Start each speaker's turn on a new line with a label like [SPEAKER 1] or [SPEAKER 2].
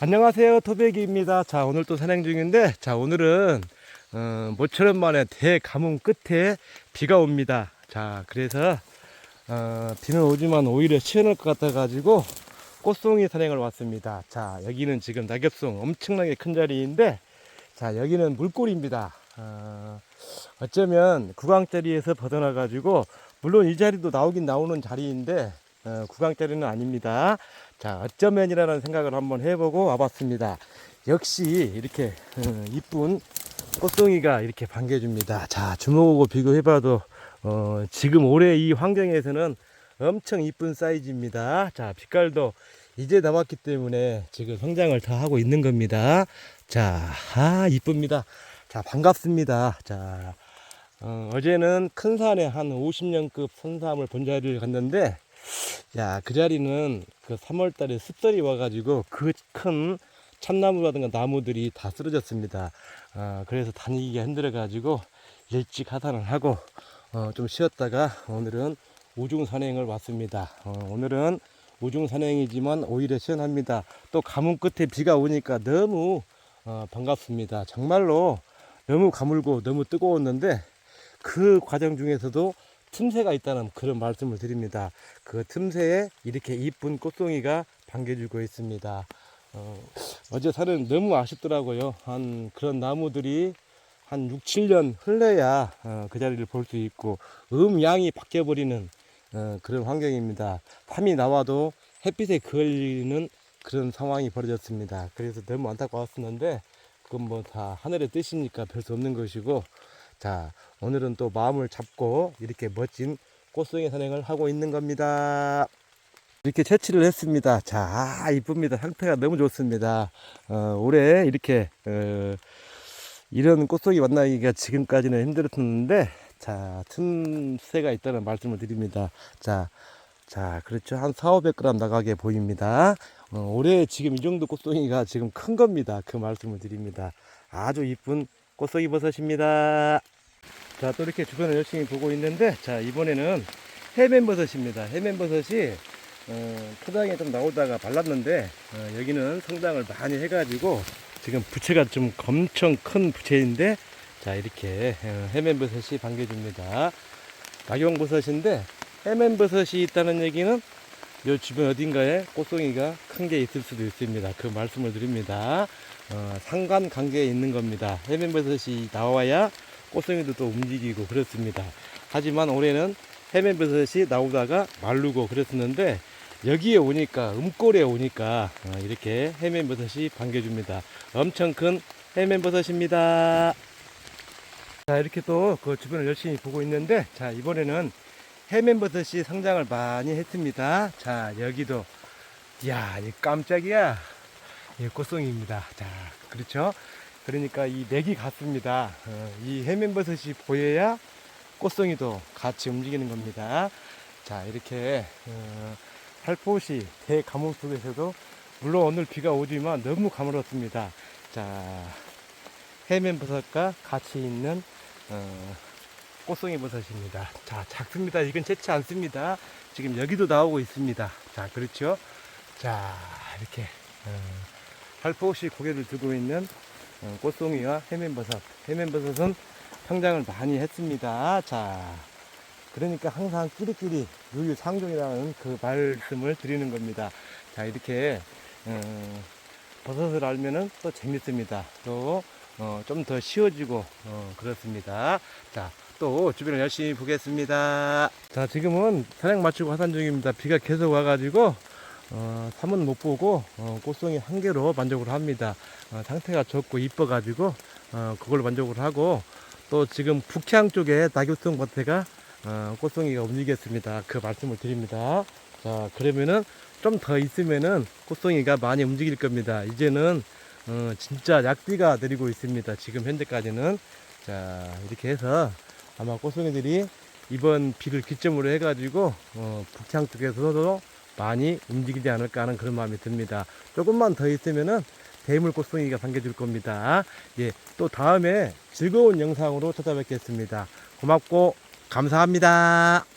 [SPEAKER 1] 안녕하세요. 토백이입니다. 자 오늘 또 산행 중인데 자 오늘은 어, 모처럼 만에 대가뭄 끝에 비가 옵니다. 자 그래서 어, 비는 오지만 오히려 시원할 것 같아 가지고 꽃송이 산행을 왔습니다. 자 여기는 지금 낙엽송 엄청나게 큰 자리인데 자 여기는 물골입니다. 어, 어쩌면 구강자리에서 벗어나 가지고 물론 이 자리도 나오긴 나오는 자리인데 어, 구강자리는 아닙니다 자, 어쩌면이라는 생각을 한번 해보고 와봤습니다. 역시 이렇게 어, 이쁜 꽃송이가 이렇게 반겨줍니다. 자, 주먹하고 비교해봐도 어, 지금 올해 이 환경에서는 엄청 이쁜 사이즈입니다. 자, 빛깔도 이제 나왔기 때문에 지금 성장을 다 하고 있는 겁니다. 자, 아, 이쁩니다. 자, 반갑습니다. 자, 어, 어제는 큰 산에 한 50년급 선삼을 본 자리를 갔는데 야, 그 자리는 그 3월 달에 습설이 와가지고 그 큰 참나무라든가 나무들이 다 쓰러졌습니다. 아, 그래서 다니기가 힘들어가지고 일찍 하산을 하고 어, 좀 쉬었다가 오늘은 우중 산행을 왔습니다. 어, 오늘은 우중 산행이지만 오히려 시원합니다. 또 가뭄 끝에 비가 오니까 너무 어, 반갑습니다. 정말로 너무 가물고 너무 뜨거웠는데 그 과정 중에서도 틈새가 있다는 그런 말씀을 드립니다. 그 틈새에 이렇게 이쁜 꽃송이가 반겨주고 있습니다. 어, 어제 산은 너무 아쉽더라고요. 한 그런 나무들이 한 6, 7년 흘러야 어, 그 자리를 볼 수 있고 음양이 바뀌어버리는 어, 그런 환경입니다. 밤이 나와도 햇빛에 걸리는 그런 상황이 벌어졌습니다. 그래서 너무 안타까웠었는데 그건 뭐 다 하늘의 뜻이니까 별 수 없는 것이고 자, 오늘은 또 마음을 잡고 이렇게 멋진 꽃송이 산행을 하고 있는 겁니다. 이렇게 채취를 했습니다. 자, 아, 이쁩니다. 상태가 너무 좋습니다. 어, 올해 이렇게, 어, 이런 꽃송이 만나기가 지금까지는 힘들었는데, 자, 틈새가 있다는 말씀을 드립니다. 자, 자, 그렇죠. 한 4, 500g 나가게 보입니다. 어, 올해 지금 이 정도 꽃송이가 지금 큰 겁니다. 그 말씀을 드립니다. 아주 이쁜 꽃송이 버섯입니다. 자, 또 이렇게 주변을 열심히 보고 있는데, 자, 이번에는 해맨버섯입니다. 해맨버섯이, 어, 토당에 좀 나오다가 발랐는데, 어, 여기는 성장을 많이 해가지고, 지금 부채가 좀 엄청 큰 부채인데, 자, 이렇게, 어, 해맨버섯이 반겨줍니다. 낙용버섯인데, 해맨버섯이 있다는 얘기는 요 주변 어딘가에 꽃송이가 큰 게 있을 수도 있습니다. 그 말씀을 드립니다. 어, 상관 관계에 있는 겁니다. 해면버섯이 나와야 꽃송이도 또 움직이고 그렇습니다. 하지만 올해는 해면버섯이 나오다가 마르고 그랬었는데 여기에 오니까 음골에 오니까 어, 이렇게 해면버섯이 반겨줍니다. 엄청 큰 해면버섯입니다. 자 이렇게 또 그 주변을 열심히 보고 있는데 자 이번에는 해면버섯이 성장을 많이 했습니다. 자 여기도 이야 이 깜짝이야 예, 꽃송이입니다. 자, 그렇죠? 그러니까 이 맥이 같습니다. 어, 이 해면버섯이 보여야 꽃송이도 같이 움직이는 겁니다. 자, 이렇게 어, 살포시 대가뭄 속에서도 물론 오늘 비가 오지만 너무 가물었습니다. 자, 해면버섯과 같이 있는 어, 꽃송이 버섯입니다. 자, 작습니다. 이건 채치 않습니다. 지금 여기도 나오고 있습니다. 자, 그렇죠? 자, 이렇게 어, 살포시 고개를 들고 있는 어, 꽃송이와 해면버섯. 해면버섯은 성장을 많이 했습니다. 자, 그러니까 항상 끼리끼리 유유상종이라는 그 말씀을 드리는 겁니다. 자, 이렇게 어, 버섯을 알면은 또 재밌습니다. 또좀더 쉬워지고 어, 그렇습니다. 자, 또 주변을 열심히 보겠습니다. 자, 지금은 산행 마치고 하산 중입니다. 비가 계속 와가지고 어, 삼은 못 보고 어, 꽃송이 한 개로 만족을 합니다. 어, 상태가 좋고 이뻐가지고 어, 그걸로 만족을 하고 또 지금 북향 쪽에 낙엽송 밭에가 어, 꽃송이가 움직였습니다. 그 말씀을 드립니다. 자 그러면은 좀 더 있으면은 꽃송이가 많이 움직일 겁니다. 이제는 어, 진짜 약비가 내리고 있습니다. 지금 현재까지는 자 이렇게 해서 아마 꽃송이들이 이번 비를 기점으로 해가지고 어, 북향 쪽에서도 많이 움직이지 않을까 하는 그런 마음이 듭니다. 조금만 더 있으면은 대물 꽃송이가 반겨줄 겁니다. 예, 또 다음에 즐거운 영상으로 찾아뵙겠습니다. 고맙고 감사합니다.